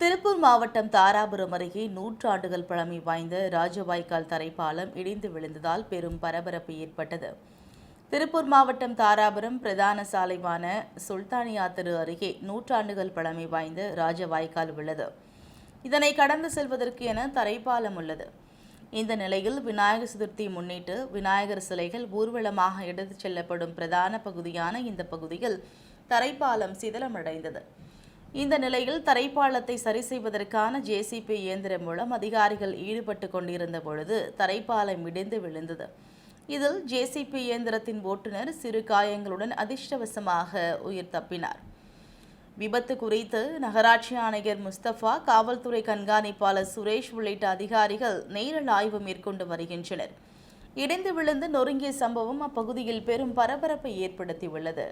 திருப்பூர் மாவட்டம் தாராபுரம் அருகே நூற்றாண்டுகள் பழமை வாய்ந்த ராஜவாய்க்கால் தரைப்பாலம் இடிந்து விழுந்ததால் பெரும் பரபரப்பு ஏற்பட்டது. திருப்பூர் மாவட்டம் தாராபுரம் பிரதான சாலைவான சுல்தானியா தெரு அருகே நூற்றாண்டுகள் பழமை வாய்ந்த ராஜவாய்க்கால் உள்ளது. இதனை கடந்து செல்வதற்கு என தரைப்பாலம் உள்ளது. இந்த நிலையில் விநாயகர் சதுர்த்தி முன்னிட்டு விநாயகர் சிலைகள் ஊர்வலமாக எடுத்துச் செல்லப்படும் பிரதான பகுதியான இந்த பகுதியில் தரைப்பாலம் சிதலமடைந்தது. இந்த நிலையில் தரைப்பாலத்தை சரி செய்வதற்கான ஜேசிபி இயந்திரம் மூலம் அதிகாரிகள் ஈடுபட்டு கொண்டிருந்த பொழுது தரைப்பாலம் இடிந்து விழுந்தது. இதில் ஜேசிபி இயந்திரத்தின் ஓட்டுநர் சிறு காயங்களுடன் அதிர்ஷ்டவசமாக உயிர் தப்பினார். விபத்து குறித்து நகராட்சி ஆணையர் முஸ்தபா காவல்துறை கண்காணிப்பாளர் சுரேஷ் உள்ளிட்ட அதிகாரிகள் நேரில் ஆய்வு மேற்கொண்டு வருகின்றனர். இடிந்து விழுந்து நொறுங்கிய சம்பவம் அப்பகுதியில் பெரும் பரபரப்பை ஏற்படுத்தியுள்ளது.